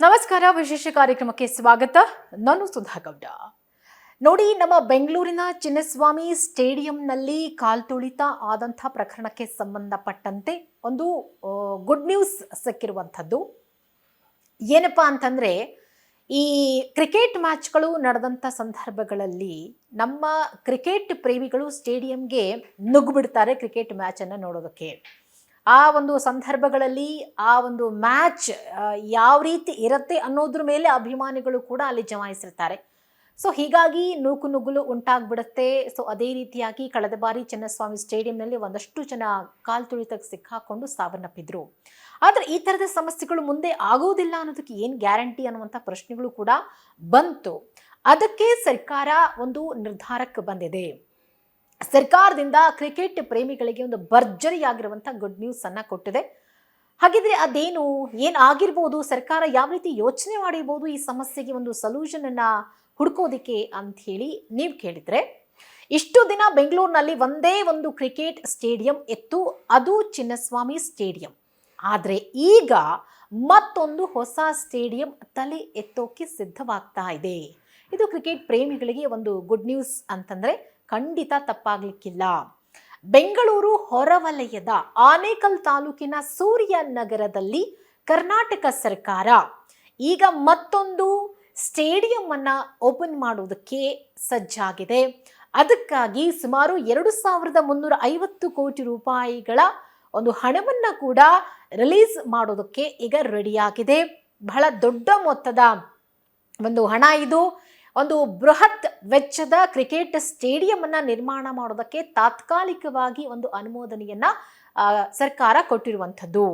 ನಮಸ್ಕಾರ, ವಿಶೇಷ ಕಾರ್ಯಕ್ರಮಕ್ಕೆ ಸ್ವಾಗತ. ನಾನು ಸುಧಾಗೌಡ. ನೋಡಿ, ನಮ್ಮ ಬೆಂಗಳೂರಿನ ಚಿನ್ನಸ್ವಾಮಿ ಸ್ಟೇಡಿಯಂನಲ್ಲಿ ಕಾಲ್ತುಳಿತ ಆದಂಥ ಪ್ರಕರಣಕ್ಕೆ ಸಂಬಂಧಪಟ್ಟಂತೆ ಒಂದು ಗುಡ್ ನ್ಯೂಸ್ ಸಿಕ್ಕಿರುವಂಥದ್ದು. ಏನಪ್ಪಾ ಅಂತಂದ್ರೆ, ಈ ಕ್ರಿಕೆಟ್ ಮ್ಯಾಚ್ಗಳು ನಡೆದಂಥ ಸಂದರ್ಭಗಳಲ್ಲಿ ನಮ್ಮ ಕ್ರಿಕೆಟ್ ಪ್ರೇಮಿಗಳು ಸ್ಟೇಡಿಯಂಗೆ ನುಗ್ಗಿಬಿಡ್ತಾರೆ ಕ್ರಿಕೆಟ್ ಮ್ಯಾಚನ್ನು ನೋಡೋದಕ್ಕೆ. ಆ ಒಂದು ಸಂದರ್ಭಗಳಲ್ಲಿ ಆ ಒಂದು ಮ್ಯಾಚ್ ಯಾವ ರೀತಿ ಇರುತ್ತೆ ಅನ್ನೋದ್ರ ಮೇಲೆ ಅಭಿಮಾನಿಗಳು ಕೂಡ ಅಲ್ಲಿ ಜಮಾಯಿಸಿರ್ತಾರೆ. ಸೊ ಹೀಗಾಗಿ ನೂಕು ನುಗ್ಗಲು ಉಂಟಾಗ್ಬಿಡುತ್ತೆ. ಸೊ ಅದೇ ರೀತಿಯಾಗಿ ಕಳೆದ ಬಾರಿ ಚನ್ನಸ್ವಾಮಿ ಸ್ಟೇಡಿಯಂನಲ್ಲಿ ಒಂದಷ್ಟು ಜನ ಕಾಲ್ ತುಳಿತಕ್ಕೆ ಸಿಕ್ಕಾಕೊಂಡು ಸಾವನ್ನಪ್ಪಿದ್ರು. ಆದರೆ ಈ ಥರದ ಸಮಸ್ಯೆಗಳು ಮುಂದೆ ಆಗೋದಿಲ್ಲ ಅನ್ನೋದಕ್ಕೆ ಏನು ಗ್ಯಾರಂಟಿ ಅನ್ನುವಂಥ ಪ್ರಶ್ನೆಗಳು ಕೂಡ ಬಂತು. ಅದಕ್ಕೆ ಸರ್ಕಾರ ಒಂದು ನಿರ್ಧಾರಕ್ಕೆ ಬಂದಿದೆ. ಸರ್ಕಾರದಿಂದ ಕ್ರಿಕೆಟ್ ಪ್ರೇಮಿಗಳಿಗೆ ಒಂದು ಭರ್ಜರಿಯಾಗಿರುವಂಥ ಗುಡ್ ನ್ಯೂಸ್ ಅನ್ನ ಕೊಟ್ಟಿದೆ. ಹಾಗಿದ್ರೆ ಅದೇನು, ಏನು ಆಗಿರ್ಬೋದು, ಸರ್ಕಾರ ಯಾವ ರೀತಿ ಯೋಚನೆ ಮಾಡಿರ್ಬೋದು ಈ ಸಮಸ್ಯೆಗೆ ಒಂದು ಸೊಲ್ಯೂಷನ್ ಅನ್ನ ಹುಡ್ಕೋದಿಕ್ಕೆ ಅಂತ ಹೇಳಿ ನೀವು ಕೇಳಿದ್ರೆ, ಇಷ್ಟು ದಿನ ಬೆಂಗಳೂರಿನಲ್ಲಿ ಒಂದೇ ಒಂದು ಕ್ರಿಕೆಟ್ ಸ್ಟೇಡಿಯಂ ಇತ್ತು, ಅದು ಚಿನ್ನಸ್ವಾಮಿ ಸ್ಟೇಡಿಯಂ. ಆದರೆ ಈಗ ಮತ್ತೊಂದು ಹೊಸ ಸ್ಟೇಡಿಯಂ ತಲೆ ಎತ್ತೋಕೆ ಸಿದ್ಧವಾಗ್ತಾ ಇದೆ. ಇದು ಕ್ರಿಕೆಟ್ ಪ್ರೇಮಿಗಳಿಗೆ ಒಂದು ಗುಡ್ ನ್ಯೂಸ್ ಅಂತಂದ್ರೆ ಖಂಡಿತ ತಪ್ಪಾಗ್ಲಿಕ್ಕಿಲ್ಲ. ಬೆಂಗಳೂರು ಹೊರವಲಯದ ಆನೇಕಲ್ ತಾಲೂಕಿನ ಸೂರ್ಯ ನಗರದಲ್ಲಿ ಕರ್ನಾಟಕ ಸರ್ಕಾರ. ಈಗ ಮತ್ತೊಂದು ಸ್ಟೇಡಿಯಂ ಅನ್ನ ಓಪನ್ ಮಾಡುವುದಕ್ಕೆ ಸಜ್ಜಾಗಿದೆ. ಅದಕ್ಕಾಗಿ ಸುಮಾರು ಎರಡು ಸಾವಿರದ ಮುನ್ನೂರ ಐವತ್ತು ಕೋಟಿ ರೂಪಾಯಿಗಳ ಒಂದು ಹಣವನ್ನ ಕೂಡ ರಿಲೀಸ್ ಮಾಡೋದಕ್ಕೆ ಈಗ ರೆಡಿಯಾಗಿದೆ. ಬಹಳ ದೊಡ್ಡ ಮೊತ್ತದ ಒಂದು ಹಣ ಇದು. ಒಂದು ಬೃಹತ್ ವೆಚ್ಚದ ಕ್ರಿಕೆಟ್ ಸ್ಟೇಡಿಯಂ ಅನ್ನ ನಿರ್ಮಾಣ ಮಾಡೋದಕ್ಕೆ ತಾತ್ಕಾಲಿಕವಾಗಿ ಒಂದು ಅನುಮೋದನೆಯನ್ನ ಸರ್ಕಾರ ಕೊಟ್ಟಿರುವಂಥದ್ದು.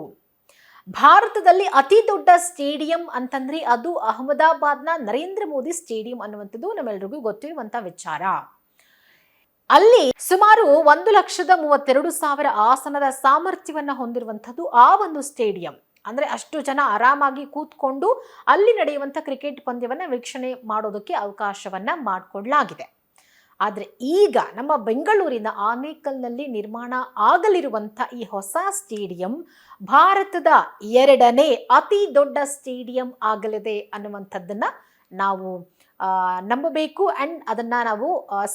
ಭಾರತದಲ್ಲಿ ಅತಿ ದೊಡ್ಡ ಸ್ಟೇಡಿಯಂ ಅಂತಂದ್ರೆ ಅದು ಅಹಮದಾಬಾದ್ನ ನರೇಂದ್ರ ಮೋದಿ ಸ್ಟೇಡಿಯಂ ಅನ್ನುವಂಥದ್ದು ನಮ್ಮೆಲ್ಲರಿಗೂ ಗೊತ್ತಿರುವಂತ ವಿಚಾರ. ಅಲ್ಲಿ ಸುಮಾರು ಒಂದು ಲಕ್ಷದ ಮೂವತ್ತೆರಡು ಸಾವಿರ ಆಸನದ ಸಾಮರ್ಥ್ಯವನ್ನ ಹೊಂದಿರುವಂಥದ್ದು ಆ ಒಂದು ಸ್ಟೇಡಿಯಂ. ಅಂದ್ರೆ ಅಷ್ಟು ಜನ ಆರಾಮಾಗಿ ಕೂತ್ಕೊಂಡು ಅಲ್ಲಿ ನಡೆಯುವಂಥ ಕ್ರಿಕೆಟ್ ಪಂದ್ಯವನ್ನು ವೀಕ್ಷಣೆ ಮಾಡೋದಕ್ಕೆ ಅವಕಾಶವನ್ನು ಮಾಡಿಕೊಡಲಾಗಿದೆ. ಆದರೆ ಈಗ ನಮ್ಮ ಬೆಂಗಳೂರಿನ ಆನೇಕಲ್ನಲ್ಲಿ ನಿರ್ಮಾಣ ಆಗಲಿರುವಂಥ ಈ ಹೊಸ ಸ್ಟೇಡಿಯಂ ಭಾರತದ ಎರಡನೇ ಅತಿ ದೊಡ್ಡ ಸ್ಟೇಡಿಯಂ ಆಗಲಿದೆ ಅನ್ನುವಂಥದ್ದನ್ನು ನಾವು ನಂಬಬೇಕು ಆ್ಯಂಡ್ ಅದನ್ನು ನಾವು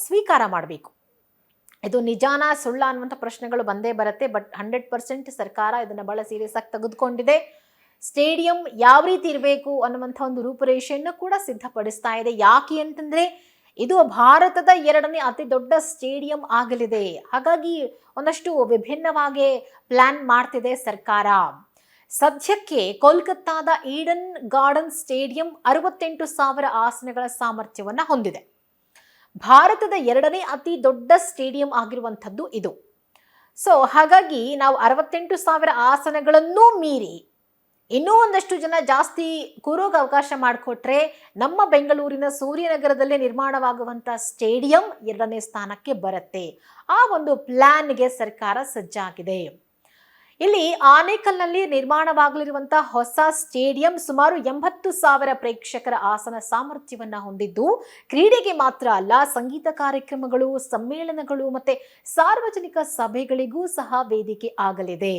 ಸ್ವೀಕಾರ ಮಾಡಬೇಕು. ಇದು ನಿಜಾನ ಸುಳ್ಳ ಅನ್ನುವಂಥ ಪ್ರಶ್ನೆಗಳು ಬಂದೇ ಬರುತ್ತೆ ಬಟ್ ಹಂಡ್ರೆಡ್ ಪರ್ಸೆಂಟ್ ಸರ್ಕಾರ ಇದನ್ನು ಬಹಳ ಸೀರಿಯಸ್ ಆಗಿ ತೆಗೆದುಕೊಂಡಿದೆ. ಸ್ಟೇಡಿಯಂ ಯಾವ ರೀತಿ ಇರಬೇಕು ಅನ್ನುವಂಥ ಒಂದು ರೂಪುರೇಷೆಯನ್ನು ಕೂಡ ಸಿದ್ಧಪಡಿಸ್ತಾ ಇದೆ. ಯಾಕೆ ಅಂತಂದ್ರೆ, ಇದು ಭಾರತದ ಎರಡನೇ ಅತಿ ದೊಡ್ಡ ಸ್ಟೇಡಿಯಂ ಆಗಲಿದೆ. ಹಾಗಾಗಿ ಒಂದಷ್ಟು ವಿಭಿನ್ನವಾಗಿ ಪ್ಲಾನ್ ಮಾಡ್ತಿದೆ ಸರ್ಕಾರ. ಸದ್ಯಕ್ಕೆ ಕೋಲ್ಕತ್ತಾದ ಈಡನ್ ಗಾರ್ಡನ್ ಸ್ಟೇಡಿಯಂ ಅರವತ್ತೆಂಟು ಸಾವಿರ ಆಸನಗಳ ಸಾಮರ್ಥ್ಯವನ್ನು ಹೊಂದಿದೆ. ಭಾರತದ ಎರಡನೇ ಅತಿ ದೊಡ್ಡ ಸ್ಟೇಡಿಯಂ ಆಗಿರುವಂಥದ್ದು ಇದು. ಸೊ ಹಾಗಾಗಿ ನಾವು ಅರವತ್ತೆಂಟು ಸಾವಿರ ಆಸನಗಳನ್ನೂ ಮೀರಿ ಇನ್ನೂ ಒಂದಷ್ಟು ಜನ ಜಾಸ್ತಿ ಕೂರೋಗೆ ಅವಕಾಶ ಮಾಡಿಕೊಟ್ರೆ ನಮ್ಮ ಬೆಂಗಳೂರಿನ ಸೂರ್ಯನಗರದಲ್ಲೇ ನಿರ್ಮಾಣವಾಗುವಂಥ ಸ್ಟೇಡಿಯಂ ಎರಡನೇ ಸ್ಥಾನಕ್ಕೆ ಬರುತ್ತೆ. ಆ ಒಂದು ಪ್ಲ್ಯಾನ್ಗೆ ಸರ್ಕಾರ ಸಜ್ಜಾಗಿದೆ. ಇಲ್ಲಿ ಆನೇಕಲ್ನಲ್ಲಿ ನಿರ್ಮಾಣವಾಗಲಿರುವಂತಹ ಹೊಸ ಸ್ಟೇಡಿಯಂ ಸುಮಾರು ಎಂಬತ್ತು ಸಾವಿರ ಪ್ರೇಕ್ಷಕರ ಆಸನ ಸಾಮರ್ಥ್ಯವನ್ನ ಹೊಂದಿದ್ದು, ಕ್ರೀಡೆಗೆ ಮಾತ್ರ ಅಲ್ಲ, ಸಂಗೀತ ಕಾರ್ಯಕ್ರಮಗಳು, ಸಮ್ಮೇಳನಗಳು ಮತ್ತೆ ಸಾರ್ವಜನಿಕ ಸಭೆಗಳಿಗೂ ಸಹ ವೇದಿಕೆ ಆಗಲಿದೆ.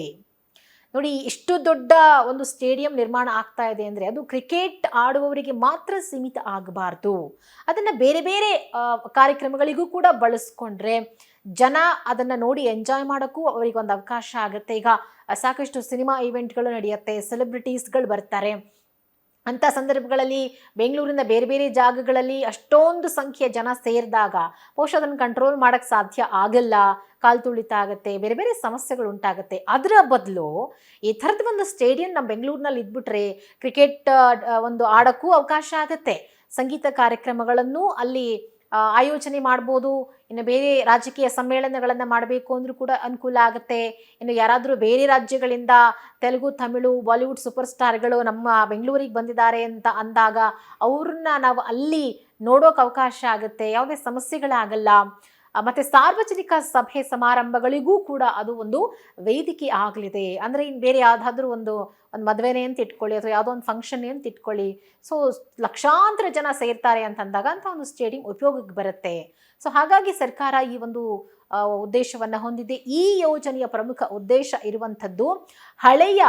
ನೋಡಿ, ಇಷ್ಟು ದೊಡ್ಡ ಒಂದು ಸ್ಟೇಡಿಯಂ ನಿರ್ಮಾಣ ಆಗ್ತಾ ಇದೆ ಅಂದ್ರೆ ಅದು ಕ್ರಿಕೆಟ್ ಆಡುವವರಿಗೆ ಮಾತ್ರ ಸೀಮಿತ ಆಗಬಾರ್ದು. ಅದನ್ನ ಬೇರೆ ಬೇರೆ ಕಾರ್ಯಕ್ರಮಗಳಿಗೂ ಕೂಡ ಬಳಸ್ಕೊಂಡ್ರೆ ಜನ ಅದನ್ನ ನೋಡಿ ಎಂಜಾಯ್ ಮಾಡೋಕ್ಕೂ ಅವರಿಗೆ ಒಂದು ಅವಕಾಶ ಆಗುತ್ತೆ. ಈಗ ಸಾಕಷ್ಟು ಸಿನಿಮಾ ಈವೆಂಟ್ಗಳು ನಡೆಯುತ್ತೆ, ಸೆಲೆಬ್ರಿಟೀಸ್ಗಳು ಬರ್ತಾರೆ. ಅಂಥ ಸಂದರ್ಭಗಳಲ್ಲಿ ಬೆಂಗಳೂರಿನ ಬೇರೆ ಬೇರೆ ಜಾಗಗಳಲ್ಲಿ ಅಷ್ಟೊಂದು ಸಂಖ್ಯೆಯ ಜನ ಸೇರಿದಾಗ ಬಹುಶಃ ಅದನ್ನು ಕಂಟ್ರೋಲ್ ಮಾಡೋಕ್ಕೆ ಸಾಧ್ಯ ಆಗಲ್ಲ, ಕಾಲು ತುಳಿತ ಆಗುತ್ತೆ, ಬೇರೆ ಬೇರೆ ಸಮಸ್ಯೆಗಳು ಉಂಟಾಗುತ್ತೆ. ಅದರ ಬದಲು ಈ ಥರದ ಒಂದು ಸ್ಟೇಡಿಯಂ ನಮ್ಮ ಬೆಂಗಳೂರಿನಲ್ಲಿ ಇದ್ಬಿಟ್ರೆ ಕ್ರಿಕೆಟ್ ಒಂದು ಆಡೋಕ್ಕೂ ಅವಕಾಶ ಆಗುತ್ತೆ. ಸಂಗೀತ ಕಾರ್ಯಕ್ರಮಗಳನ್ನು ಅಲ್ಲಿ ಆಯೋಜನೆ ಮಾಡ್ಬೋದು. ಇನ್ನು ಬೇರೆ ರಾಜಕೀಯ ಸಮ್ಮೇಳನಗಳನ್ನು ಮಾಡಬೇಕು ಅಂದರೂ ಕೂಡ ಅನುಕೂಲ ಆಗುತ್ತೆ. ಇನ್ನು ಯಾರಾದರೂ ಬೇರೆ ರಾಜ್ಯಗಳಿಂದ ತೆಲುಗು, ತಮಿಳು, ಬಾಲಿವುಡ್ ಸೂಪರ್ ಸ್ಟಾರ್ಗಳು ನಮ್ಮ ಬೆಂಗಳೂರಿಗೆ ಬಂದಿದ್ದಾರೆ ಅಂತ ಅಂದಾಗ ಅವ್ರನ್ನ ನಾವು ಅಲ್ಲಿ ನೋಡೋಕೆ ಅವಕಾಶ ಆಗುತ್ತೆ. ಯಾವುದೇ ಸಮಸ್ಯೆಗಳಾಗಲ್ಲ. ಮತ್ತೆ ಸಾರ್ವಜನಿಕ ಸಭೆ ಸಮಾರಂಭಗಳಿಗೂ ಕೂಡ ಅದು ಒಂದು ವೇದಿಕೆ ಆಗಲಿದೆ. ಅಂದರೆ ಇನ್ನು ಬೇರೆ ಯಾವುದಾದ್ರೂ ಒಂದು ಒಂದು ಮದುವೆನೇ ಅಂತ ಇಟ್ಕೊಳ್ಳಿ, ಅಥವಾ ಯಾವುದೋ ಒಂದು ಫಂಕ್ಷನ್ ಅಂತ ಇಟ್ಕೊಳ್ಳಿ. ಸೊ ಲಕ್ಷಾಂತರ ಜನ ಸೇರ್ತಾರೆ ಅಂತಂದಾಗ ಅಂತ ಒಂದು ಸ್ಟೇಡಿಯಂ ಉಪಯೋಗಕ್ಕೆ ಬರುತ್ತೆ. ಸೊ ಹಾಗಾಗಿ ಸರ್ಕಾರ ಈ ಒಂದು ಉದ್ದೇಶವನ್ನು ಹೊಂದಿದೆ. ಈ ಯೋಜನೆಯ ಪ್ರಮುಖ ಉದ್ದೇಶ ಇರುವಂಥದ್ದು ಹಳೆಯ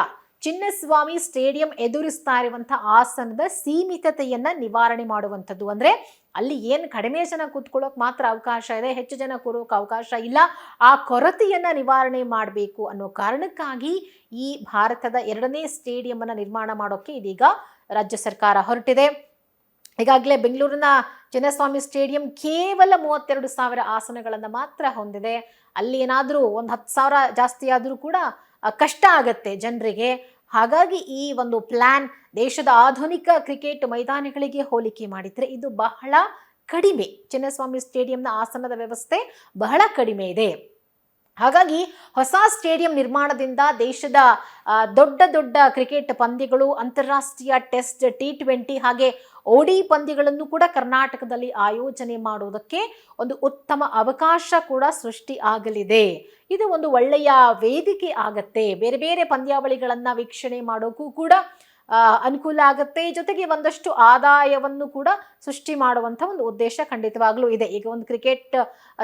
ಚಿನ್ನಸ್ವಾಮಿ ಸ್ಟೇಡಿಯಂ ಎದುರಿಸ್ತಾ ಇರುವಂಥ ಆಸನದ ಸೀಮಿತತೆಯನ್ನು ನಿವಾರಣೆ ಮಾಡುವಂಥದ್ದು. ಅಂದ್ರೆ ಅಲ್ಲಿ ಏನು ಕಡಿಮೆ ಜನ ಕೂತ್ಕೊಳ್ಳೋಕೆ ಮಾತ್ರ ಅವಕಾಶ ಇದೆ, ಹೆಚ್ಚು ಜನ ಕೂರೋಕೆ ಅವಕಾಶ ಇಲ್ಲ, ಆ ಕೊರತೆಯನ್ನು ನಿವಾರಣೆ ಮಾಡಬೇಕು ಅನ್ನೋ ಕಾರಣಕ್ಕಾಗಿ ಈ ಭಾರತದ ಎರಡನೇ ಸ್ಟೇಡಿಯಂ ಅನ್ನ ನಿರ್ಮಾಣ ಮಾಡೋಕ್ಕೆ ಇದೀಗ ರಾಜ್ಯ ಸರ್ಕಾರ ಹೊರಟಿದೆ. ಈಗಾಗಲೇ ಬೆಂಗಳೂರಿನ ಚಿನ್ನಸ್ವಾಮಿ ಸ್ಟೇಡಿಯಂ ಕೇವಲ ಮೂವತ್ತೆರಡು ಸಾವಿರ ಆಸನಗಳನ್ನು ಮಾತ್ರ ಹೊಂದಿದೆ. ಅಲ್ಲಿ ಏನಾದರೂ ಒಂದು ಹತ್ತು ಸಾವಿರ ಜಾಸ್ತಿ ಆದರೂ ಕೂಡ ಕಷ್ಟ ಆಗತ್ತೆ ಜನರಿಗೆ. ಹಾಗಾಗಿ ಈ ಒಂದು ಪ್ಲಾನ್ ದೇಶದ ಆಧುನಿಕ ಕ್ರಿಕೆಟ್ ಮೈದಾನಗಳಿಗೆ ಹೋಲಿಕೆ ಮಾಡಿದರೆ ಇದು ಬಹಳ ಕಡಿಮೆ. ಚಿನ್ನಸ್ವಾಮಿ ಸ್ಟೇಡಿಯಂನ ಆಸನದ ವ್ಯವಸ್ಥೆ ಬಹಳ ಕಡಿಮೆ ಇದೆ. ಹಾಗಾಗಿ ಹೊಸ ಸ್ಟೇಡಿಯಂ ನಿರ್ಮಾಣದಿಂದ ದೇಶದ ದೊಡ್ಡ ದೊಡ್ಡ ಕ್ರಿಕೆಟ್ ಪಂದ್ಯಗಳು, ಅಂತಾರಾಷ್ಟ್ರೀಯ ಟೆಸ್ಟ್ ಟಿ ಟ್ವೆಂಟಿ ಹಾಗೆ ಓಡಿ ಪಂದ್ಯಗಳನ್ನು ಕೂಡ ಕರ್ನಾಟಕದಲ್ಲಿ ಆಯೋಜನೆ ಮಾಡುವುದಕ್ಕೆ ಒಂದು ಉತ್ತಮ ಅವಕಾಶ ಕೂಡ ಸೃಷ್ಟಿ ಆಗಲಿದೆ. ಇದು ಒಂದು ಒಳ್ಳೆಯ ವೇದಿಕೆ ಆಗತ್ತೆ. ಬೇರೆ ಬೇರೆ ಪಂದ್ಯಾವಳಿಗಳನ್ನು ವೀಕ್ಷಣೆ ಮಾಡೋಕ್ಕೂ ಕೂಡ ಅನುಕೂಲ ಆಗುತ್ತೆ. ಜೊತೆಗೆ ಒಂದಷ್ಟು ಆದಾಯವನ್ನು ಕೂಡ ಸೃಷ್ಟಿ ಮಾಡುವಂಥ ಒಂದು ಉದ್ದೇಶ ಖಂಡಿತವಾಗ್ಲೂ ಇದೆ. ಈಗ ಒಂದು ಕ್ರಿಕೆಟ್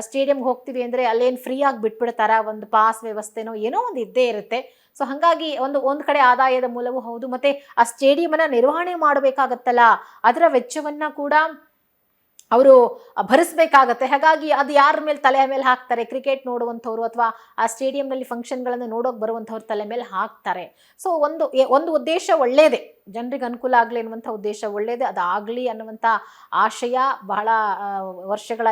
ಸ್ಟೇಡಿಯಂಗೆ ಹೋಗ್ತೀವಿ ಅಂದರೆ ಅಲ್ಲೇನು ಫ್ರೀ ಆಗಿ ಬಿಟ್ಬಿಡ್ತಾರ? ಒಂದು ಪಾಸ್ ವ್ಯವಸ್ಥೆನೋ ಏನೋ ಒಂದು ಇದ್ದೇ ಇರುತ್ತೆ. ಸೊ ಹಾಗಾಗಿ ಒಂದು ಒಂದು ಕಡೆ ಆದಾಯದ ಮೂಲವೂ ಹೌದು. ಮತ್ತೆ ಆ ಸ್ಟೇಡಿಯಮನ್ನು ನಿರ್ವಹಣೆ ಮಾಡಬೇಕಾಗತ್ತಲ್ಲ? ಅದರ ವೆಚ್ಚವನ್ನ ಕೂಡ ಅವರು ಭರಿಸಬೇಕಾಗತ್ತೆ. ಹಾಗಾಗಿ ಅದು ಯಾರ ಮೇಲೆ ತಲೆ ಮೇಲೆ ಹಾಕ್ತಾರೆ? ಕ್ರಿಕೆಟ್ ನೋಡುವಂಥವ್ರು ಅಥವಾ ಆ ಸ್ಟೇಡಿಯಂನಲ್ಲಿ ಫಂಕ್ಷನ್ಗಳನ್ನು ನೋಡೋಕೆ ಬರುವಂಥವ್ರ ತಲೆ ಮೇಲೆ ಹಾಕ್ತಾರೆ. ಸೊ ಒಂದು ಒಂದು ಉದ್ದೇಶ ಒಳ್ಳೆಯದೇ ಜನರಿಗೆ ಅನುಕೂಲ ಆಗಲಿ ಅನ್ನುವಂಥ ಉದ್ದೇಶ ಒಳ್ಳೆಯದೇ ಅದಾಗಲಿ ಅನ್ನುವಂಥ ಆಶಯ ಬಹಳ ವರ್ಷಗಳ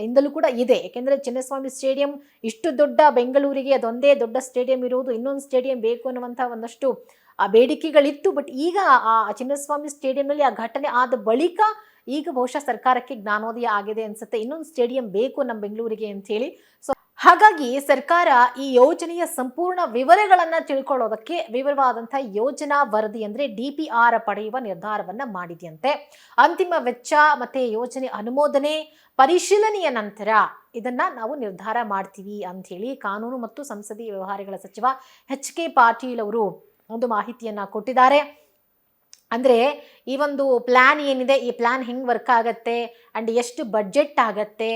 ಇಂದಲೂ ಕೂಡ ಇದೆ. ಯಾಕೆಂದರೆ ಚಿನ್ನಸ್ವಾಮಿ ಸ್ಟೇಡಿಯಂ ಇಷ್ಟು ದೊಡ್ಡ ಬೆಂಗಳೂರಿಗೆ ಅದೊಂದೇ ದೊಡ್ಡ ಸ್ಟೇಡಿಯಂ ಇರುವುದು, ಇನ್ನೊಂದು ಸ್ಟೇಡಿಯಂ ಬೇಕು ಅನ್ನುವಂಥ ಒಂದಷ್ಟು, ಆ, ಬೇಡಿಕೆಗಳಿತ್ತು. ಬಟ್ ಈಗ ಆ ಚಿನ್ನಸ್ವಾಮಿ ಸ್ಟೇಡಿಯಂನಲ್ಲಿ ಆ ಘಟನೆ ಆದ ಬಳಿಕ ಈಗ ಬಹುಶಃ ಸರ್ಕಾರಕ್ಕೆ ಜ್ಞಾನೋದಯ ಆಗಿದೆ ಅನ್ಸುತ್ತೆ. ಇನ್ನೊಂದು ಸ್ಟೇಡಿಯಂ ಬೇಕು ನಮ್ಮ ಬೆಂಗಳೂರಿಗೆ ಅಂತ ಹೇಳಿ. ಸೊ ಹಾಗಾಗಿ ಸರ್ಕಾರ ಈ ಯೋಜನೆಯ ಸಂಪೂರ್ಣ ವಿವರಗಳನ್ನು ತಿಳ್ಕೊಳ್ಳೋದಕ್ಕೆ ವಿವರವಾದಂಥ ಯೋಜನಾ ವರದಿ ಅಂದ್ರೆ ಡಿ ಪಿ ಆರ್ ಪಡೆಯುವ ನಿರ್ಧಾರವನ್ನ ಮಾಡಿದೆಯಂತೆ. ಅಂತಿಮ ವೆಚ್ಚ ಮತ್ತೆ ಯೋಜನೆ ಅನುಮೋದನೆ ಪರಿಶೀಲನೆಯ ನಂತರ ಇದನ್ನ ನಾವು ನಿರ್ಧಾರ ಮಾಡ್ತೀವಿ ಅಂತ ಹೇಳಿ ಕಾನೂನು ಮತ್ತು ಸಂಸದೀಯ ವ್ಯವಹಾರಗಳ ಸಚಿವ ಎಚ್ ಕೆ ಪಾಟೀಲ್ ಅವರು ಒಂದು ಮಾಹಿತಿಯನ್ನ ಕೊಟ್ಟಿದ್ದಾರೆ. ಅಂದರೆ ಈ ಒಂದು ಪ್ಲ್ಯಾನ್ ಏನಿದೆ, ಈ ಪ್ಲ್ಯಾನ್ ಹೆಂಗೆ ವರ್ಕ್ ಆಗತ್ತೆ ಆ್ಯಂಡ್ ಎಷ್ಟು ಬಡ್ಜೆಟ್ ಆಗತ್ತೆ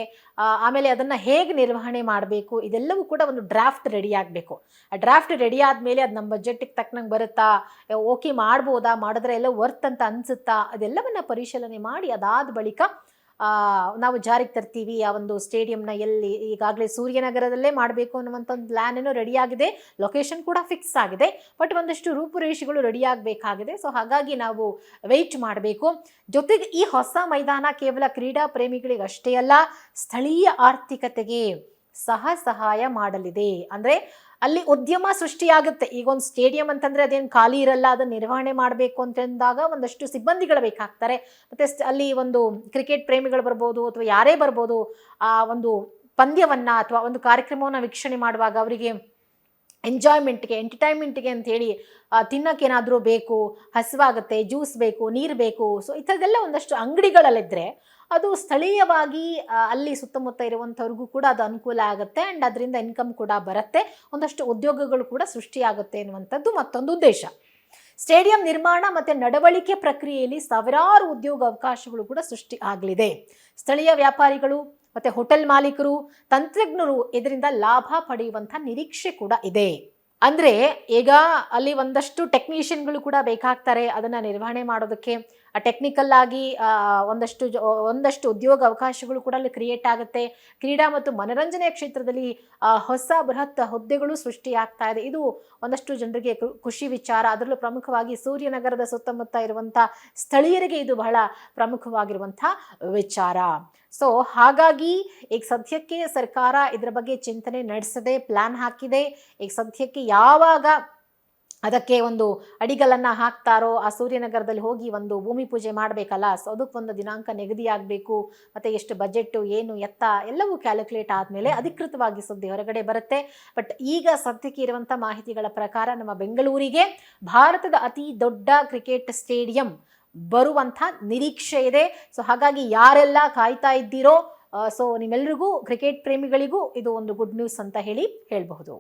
ಆಮೇಲೆ ಅದನ್ನು ಹೇಗೆ ನಿರ್ವಹಣೆ ಮಾಡಬೇಕು, ಇದೆಲ್ಲವೂ ಕೂಡ ಒಂದು ಡ್ರಾಫ್ಟ್ ರೆಡಿ ಆಗಬೇಕು. ಆ ಡ್ರಾಫ್ಟ್ ರೆಡಿ ಆದಮೇಲೆ ಅದು ನಮ್ಮ ಬಜೆಟಿಗೆ ತಕ್ಕನಂಗೆ ಬರುತ್ತಾ ಓಕೆ ಮಾಡ್ಬೋದಾ, ಮಾಡಿದ್ರೆ ಎಲ್ಲ ವರ್ತ್ ಅಂತ ಅನಿಸುತ್ತಾ, ಅದೆಲ್ಲವನ್ನು ಪರಿಶೀಲನೆ ಮಾಡಿ ಅದಾದ ಬಳಿಕ ನಾವು ಜಾರಿಗೆ ತರ್ತೀವಿ ಆ ಒಂದು ಸ್ಟೇಡಿಯಂನ ಎಲ್ಲಿ ಈಗಾಗಲೇ ಸೂರ್ಯನಗರದಲ್ಲೇ ಮಾಡಬೇಕು ಅನ್ನುವಂಥ ಒಂದು ಪ್ಲ್ಯಾನ್ ಏನೋ ರೆಡಿ ಆಗಿದೆ. ಲೊಕೇಶನ್ ಕೂಡ ಫಿಕ್ಸ್ ಆಗಿದೆ. ಬಟ್ ಒಂದಷ್ಟು ರೂಪುರೇಷೆಗಳು ರೆಡಿ ಆಗಬೇಕಾಗಿದೆ. ಸೊ ಹಾಗಾಗಿ ನಾವು ವೆಯ್ಟ್ ಮಾಡಬೇಕು. ಜೊತೆಗೆ ಈ ಹೊಸ ಮೈದಾನ ಕೇವಲ ಕ್ರೀಡಾ ಪ್ರೇಮಿಗಳಿಗೆ ಅಷ್ಟೇ ಅಲ್ಲ, ಸ್ಥಳೀಯ ಆರ್ಥಿಕತೆಗೆ ಸಹ ಸಹಾಯ ಮಾಡಲಿದೆ. ಅಂದರೆ ಅಲ್ಲಿ ಉದ್ಯಮ ಸೃಷ್ಟಿಯಾಗುತ್ತೆ. ಈಗ ಒಂದು ಸ್ಟೇಡಿಯಂ ಅಂತಂದ್ರೆ ಅದೇನು ಖಾಲಿ ಇರಲ್ಲ ಅದನ್ನ ನಿರ್ವಹಣೆ ಮಾಡಬೇಕು ಅಂತಂದಾಗ ಒಂದಷ್ಟು ಸಿಬ್ಬಂದಿಗಳು ಬೇಕಾಗ್ತಾರೆ. ಮತ್ತೆ ಅಲ್ಲಿ ಒಂದು ಕ್ರಿಕೆಟ್ ಪ್ರೇಮಿಗಳು ಬರ್ಬೋದು ಅಥವಾ ಯಾರೇ ಬರ್ಬೋದು, ಆ ಒಂದು ಪಂದ್ಯವನ್ನ ಅಥವಾ ಒಂದು ಕಾರ್ಯಕ್ರಮವನ್ನು ವೀಕ್ಷಣೆ ಮಾಡುವಾಗ ಅವರಿಗೆ ಎಂಜಾಯ್ಮೆಂಟ್ಗೆ ಎಂಟರ್ಟೈನ್ಮೆಂಟ್ಗೆ ಅಂತ ಹೇಳಿ ತಿನ್ನೋಕ್ಕೇನಾದರೂ ಬೇಕು, ಹಸಿವಾಗುತ್ತೆ ಜ್ಯೂಸ್ ಬೇಕು, ನೀರು ಬೇಕು ಸೊ ಈ ಥರದ್ದೆಲ್ಲ ಒಂದಷ್ಟು ಅಂಗಡಿಗಳಲ್ಲಿದ್ದರೆ ಅದು ಸ್ಥಳೀಯವಾಗಿ ಅಲ್ಲಿ ಸುತ್ತಮುತ್ತ ಇರುವಂಥವ್ರಿಗೂ ಕೂಡ ಅದು ಅನುಕೂಲ ಆಗುತ್ತೆ. ಆ್ಯಂಡ್ ಅದರಿಂದ ಇನ್ಕಮ್ ಕೂಡ ಬರುತ್ತೆ. ಒಂದಷ್ಟು ಉದ್ಯೋಗಗಳು ಕೂಡ ಸೃಷ್ಟಿಯಾಗುತ್ತೆ ಎನ್ನುವಂಥದ್ದು ಮತ್ತೊಂದು ಉದ್ದೇಶ. ಸ್ಟೇಡಿಯಂ ನಿರ್ಮಾಣ ಮತ್ತು ನಡವಳಿಕೆ ಪ್ರಕ್ರಿಯೆಯಲ್ಲಿ ಸಾವಿರಾರು ಉದ್ಯೋಗ ಅವಕಾಶಗಳು ಕೂಡ ಸೃಷ್ಟಿ ಆಗಲಿದೆ. ಸ್ಥಳೀಯ ವ್ಯಾಪಾರಿಗಳು ಮತ್ತು ಹೋಟೆಲ್ ಮಾಲೀಕರು, ತಂತ್ರಜ್ಞರು ಇದರಿಂದ ಲಾಭ ಪಡೆಯುವಂಥ ನಿರೀಕ್ಷೆ ಕೂಡ ಇದೆ. ಅಂದರೆ ಈಗ ಅಲ್ಲಿ ಒಂದಷ್ಟು ಟೆಕ್ನಿಷಿಯನ್ಗಳು ಕೂಡ ಬೇಕಾಗ್ತಾರೆ. ಅದನ್ನು ನಿರ್ವಹಣೆ ಮಾಡೋದಕ್ಕೆ ಟೆಕ್ನಿಕಲ್ ಆಗಿ ಒಂದಷ್ಟು ಒಂದಷ್ಟು ಉದ್ಯೋಗ ಅವಕಾಶಗಳು ಕೂಡ ಅಲ್ಲಿ ಕ್ರಿಯೇಟ್ ಆಗುತ್ತೆ. ಕ್ರೀಡಾ ಮತ್ತು ಮನರಂಜನೆಯ ಕ್ಷೇತ್ರದಲ್ಲಿ ಹೊಸ ಬೃಹತ್ ಹುದ್ದೆಗಳು ಸೃಷ್ಟಿಯಾಗ್ತಾ ಇದೆ. ಇದು ಒಂದಷ್ಟು ಜನರಿಗೆ ಖುಷಿ ವಿಚಾರ. ಅದರಲ್ಲೂ ಪ್ರಮುಖವಾಗಿ ಸೂರ್ಯನಗರದ ಸುತ್ತಮುತ್ತ ಇರುವಂಥ ಸ್ಥಳೀಯರಿಗೆ ಇದು ಬಹಳ ಪ್ರಮುಖವಾಗಿರುವಂಥ ವಿಚಾರ. ಸೊ ಹಾಗಾಗಿ ಈಗ ಸದ್ಯಕ್ಕೆ ಸರ್ಕಾರ ಇದರ ಬಗ್ಗೆ ಚಿಂತನೆ ನಡೆಸದೆ ಪ್ಲಾನ್ ಹಾಕಿದೆ. ಈಗ ಸದ್ಯಕ್ಕೆ ಯಾವಾಗ ಅದಕ್ಕೆ ಒಂದು ಅಡಿಗಲನ್ನು ಹಾಕ್ತಾರೋ ಆ ಸೂರ್ಯನಗರದಲ್ಲಿ ಹೋಗಿ ಒಂದು ಭೂಮಿ ಪೂಜೆ ಮಾಡಬೇಕಲ್ಲ? ಸೊ ಅದಕ್ಕೊಂದು ದಿನಾಂಕ ನಿಗದಿ ಆಗಬೇಕು. ಮತ್ತು ಎಷ್ಟು ಬಜೆಟ್ಟು ಏನು ಎತ್ತ, ಎಲ್ಲವೂ ಕ್ಯಾಲ್ಕುಲೇಟ್ ಆದಮೇಲೆ ಅಧಿಕೃತವಾಗಿ ಸುದ್ದಿ ಹೊರಗಡೆ ಬರುತ್ತೆ. ಬಟ್ ಈಗ ಸದ್ಯಕ್ಕೆ ಇರುವಂಥ ಮಾಹಿತಿಗಳ ಪ್ರಕಾರ ನಮ್ಮ ಬೆಂಗಳೂರಿಗೆ ಭಾರತದ ಅತಿ ದೊಡ್ಡ ಕ್ರಿಕೆಟ್ ಸ್ಟೇಡಿಯಂ ಬರುವಂಥ ನಿರೀಕ್ಷೆ ಇದೆ. ಸೊ ಹಾಗಾಗಿ ಯಾರೆಲ್ಲ ಕಾಯ್ತಾ ಇದ್ದೀರೋ ಸೊ ನಿಮ್ಮೆಲ್ರಿಗೂ, ಕ್ರಿಕೆಟ್ ಪ್ರೇಮಿಗಳಿಗೂ ಇದು ಒಂದು ಗುಡ್ ನ್ಯೂಸ್ ಅಂತ ಹೇಳಿ ಹೇಳಬಹುದು.